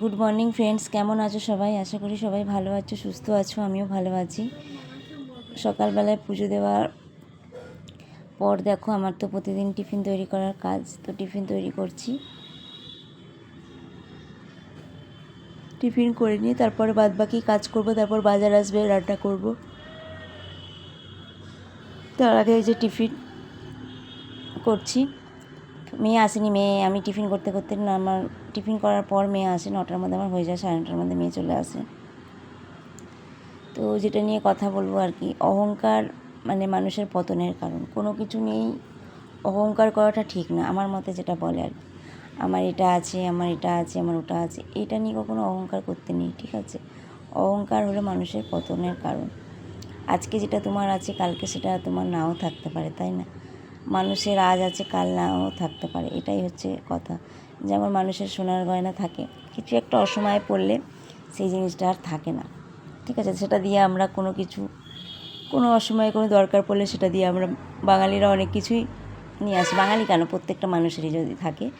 Good morning friends কেমন আছো সবাই? আশা করি সবাই ভালো আছো, সুস্থ আছো, আমিও ভালো আছি। সকালবেলায় পুজো দেওয়ার পর দেখো, আমার তো প্রতিদিন টিফিন তৈরি করার কাজ, তো টিফিন তৈরি করছি। টিফিন করে নিয়ে তারপরে বাদ বাকি কাজ করব, তারপর বাজার আসবে, রান্না করব। তার আগে যে টিফিন করছি। মেয়ে আসেনি, মেয়ে, আমি টিফিন করতে করতে না, আমার টিফিন করার পর মেয়ে আসে, নটার মধ্যে আমার হয়ে যায়, সাড়ে নটার মধ্যে মেয়ে চলে আসে। তো যেটা নিয়ে কথা বলব আর কি, অহংকার মানে মানুষের পতনের কারণ। কোনো কিছু নিয়েই অহংকার করাটা ঠিক না, আমার মতে যেটা বলে আর কি। আমার এটা আছে, আমার এটা আছে, আমার ওটা আছে, এটা নিয়ে কখনো অহংকার করতে নেই, ঠিক আছে? অহংকার হলো মানুষের পতনের কারণ। আজকে যেটা তোমার আছে, কালকে সেটা তোমার নাও থাকতে পারে, তাই না? মানুষের আজ আছে, কাল নাও থাকতে পারে। এটাই হচ্ছে কথা। যেমন মানুষের সোনার গয়না থাকে, কিছু একটা অসময়ে পড়লে সেই জিনিসটা আর থাকে না। ঠিক আছে, সেটা দিয়ে আমরা কোনো কিছু, কোনো অসময়ে কোনো দরকার পড়লে সেটা দিয়ে আমরা বাঙালিরা অনেক কিছুই নিয়ে আসি। বাঙালি কেন? প্রত্যেকটা মানুষেরই যদি থাকে,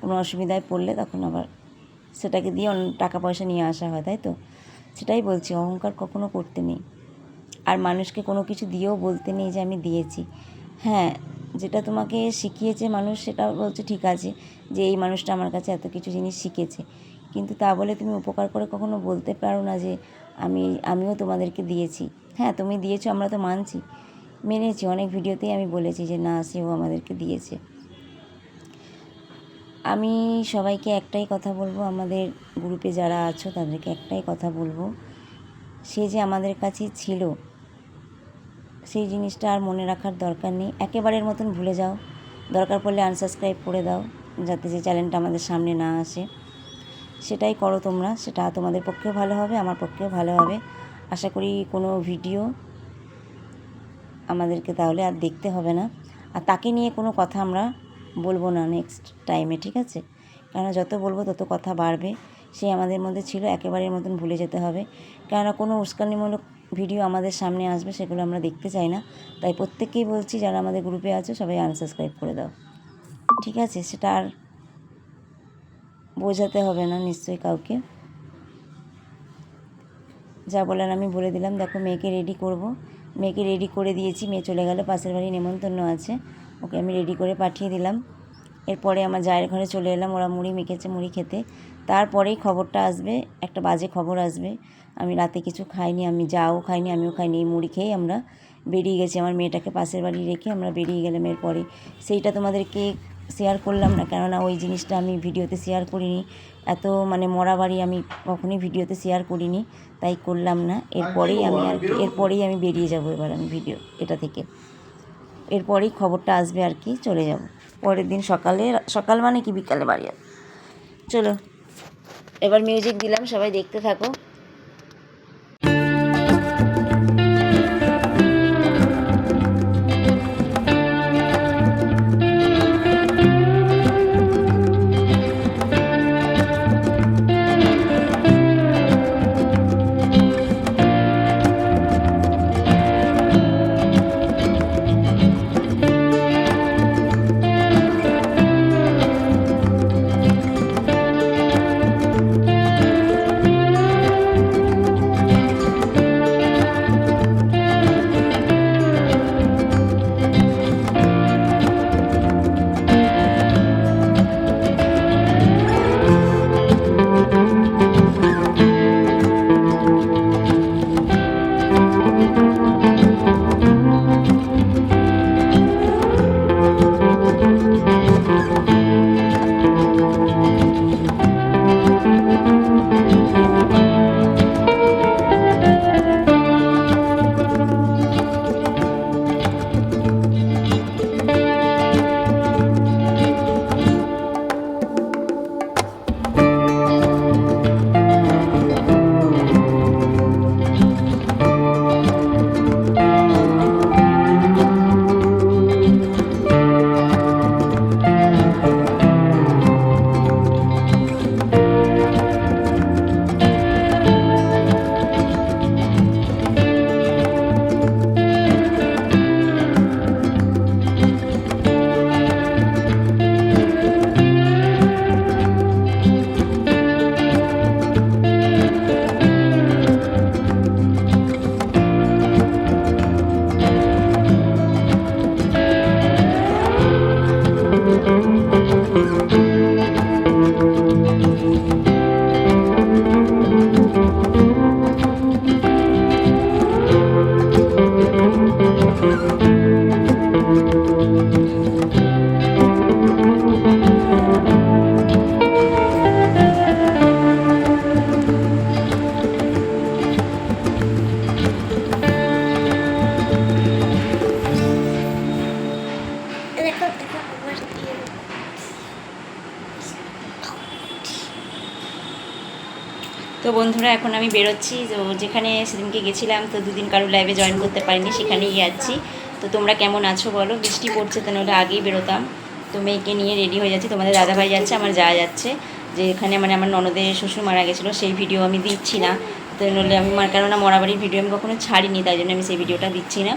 কোনো অসুবিধায় পড়লে তখন আবার সেটাকে দিয়ে অন্য টাকা পয়সা নিয়ে আসা হয়, তাই তো? সেটাই বলছি, অহংকার কখনো করতে নেই। আর মানুষকে কোনো কিছু দিয়েও বলতে নেই যে আমি দিয়েছি। হ্যাঁ যেটা তোমাকে শিখিয়েছে মানুষ, সেটা বলছে, ঠিক আছে, যে এই মানুষটা আমার কাছে এত কিছু জিনিস শিখেছে। কিন্তু তা বলে তুমি উপকার করে কখনো বলতে পারো না যে, আমি, আমিও তোমাদেরকে দিয়েছি। হ্যাঁ তুমি দিয়েছ, আমরা তো মানছি। মেনেছি, অনেক ভিডিওতেই আমি বলেছি যে, না সেও আমাদেরকে দিয়েছে। আমি সবাইকে একটাই কথা বলব, আমাদের গ্রুপে যারা আছো, তাদেরকে একটাই কথা বলব। সে যে আমাদের কাছে ছিল সেই জিনিসটা আর মনে রাখার দরকার নেই। একেবারের মতন ভুলে যাও। দরকার পড়লে আনসাবস্ক্রাইব করে দাও, যাতে যে চ্যানেলটা আমাদের সামনে না আসে। সেটাই করো তোমরা, সেটা তোমাদের পক্ষেও ভালো হবে, আমার পক্ষেও ভালো হবে। আশা করি কোনো ভিডিও আমাদেরকে তাহলে আর দেখতে হবে না। আর তাকে নিয়ে কোনো কথা আমরা বলব না নেক্সট টাইমে ঠিক আছে? কেননা যত বলব তত কথা বাড়বে। সে আমাদের মধ্যে ছিল, একেবারের মতন ভুলে যেতে হবে। কেননা কোনো উস্কানিমূলক ভিডিও আমাদের সামনে আসবে, সেগুলো আমরা দেখতে চাই না। তাই প্রত্যেককেই বলছি, যারা আমাদের গ্রুপে আছে, সবাই আনসাবস্ক্রাইব করে দাও। ঠিক আছে? সেটা আর বোঝাতে হবে না, নিশ্চয়ই কাউকে। যা বলার আমি বলে দিলাম। দেখো, মেয়েকে রেডি করব। মেয়েকে রেডি করে দিয়েছি। মেয়ে চলে গেল, পাশের বাড়ি নেমন্তন্ন আছে। ওকে আমি রেডি করে পাঠিয়ে দিলাম। এরপরে আমার জায়ের ঘরে চলে এলাম, ওরা মুড়ি মেখেছে, মুড়ি খেতে। তারপরেই খবরটা আসবে, একটা বাজে খবর আসবে। আমি রাতে কিছু খাইনি, আমি যাও খাইনি, আমিও খাইনি, এই মুড়ি খেয়েই আমরা বেরিয়ে গেছি। আমার মেয়েটাকে পাশের বাড়ি রেখে আমরা বেরিয়ে গেলাম এরপরে। সেইটা তোমাদেরকে শেয়ার করলাম না, কেননা ওই জিনিসটা আমি ভিডিওতে শেয়ার করিনি। এত মানে মরা বাড়ি আমি কখনোই ভিডিওতে শেয়ার করিনি, তাই করলাম না। এরপরেই আমি আর এরপরেই আমি বেরিয়ে যাব এবার আমি ভিডিও, এটা থেকে। এরপরেই খবরটা আসবে আর কি, চলে যাব। পরের দিন সকালে, সকাল মানে কি? বিকালে বাড়ি চলো, এবার মিউজিক দিলাম, সবাই দেখতে থাকো। তো বন্ধুরা, এখন আমি বেরোচ্ছি। তো যেখানে সেদিনকে গেছিলাম, তো দুদিন কারোর লাইভে জয়েন করতে পারিনি, সেখানেই যাচ্ছি। তো তোমরা কেমন আছো বলো? বৃষ্টি পড়ছে, তো নাহলে আগেই বেরোতাম। তো মেয়েকে নিয়ে রেডি হয়ে যাচ্ছি। তোমাদের দাদাভাই যাচ্ছে, আমার যাওয়া যাচ্ছে। যে এখানে মানে আমার ননদের শ্বশুর মারা গেছিল, সেই ভিডিও আমি দিচ্ছি না। তো নাহলে আমি মার কেননা মরাবাড়ির ভিডিও আমি কখনো ছাড়িনি, তাই জন্য আমি সেই ভিডিওটা দিচ্ছি না।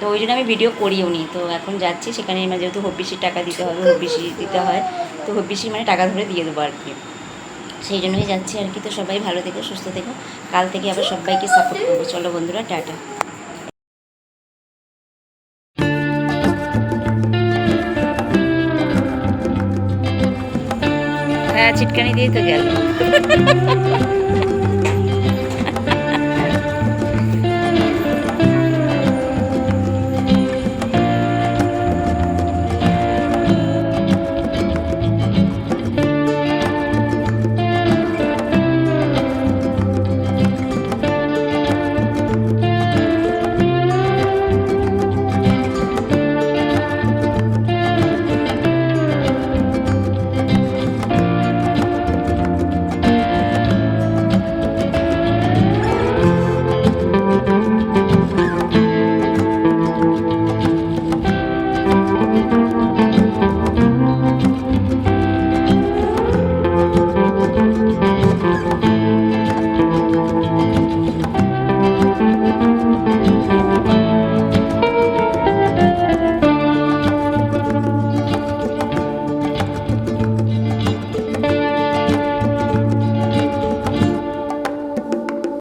তো ওই জন্য আমি ভিডিও করিও নি। তো এখন যাচ্ছি, সেখানে আমার যেহেতু হব্বিসির টাকা দিতে হবে হব্বিসি দিতে হয়, তো হব্বিসি মানে টাকা ধরে দিয়ে দেবো আর কি সেই জন্যই যাচ্ছি আর কি তো সবাই ভালো থেকো, সুস্থ থেকো। কাল থেকে আবার সবাইকে সাপোর্ট করব। চলো বন্ধুরা, টাটা। হ্যাঁ চিটকানি দিয়ে তো গেল।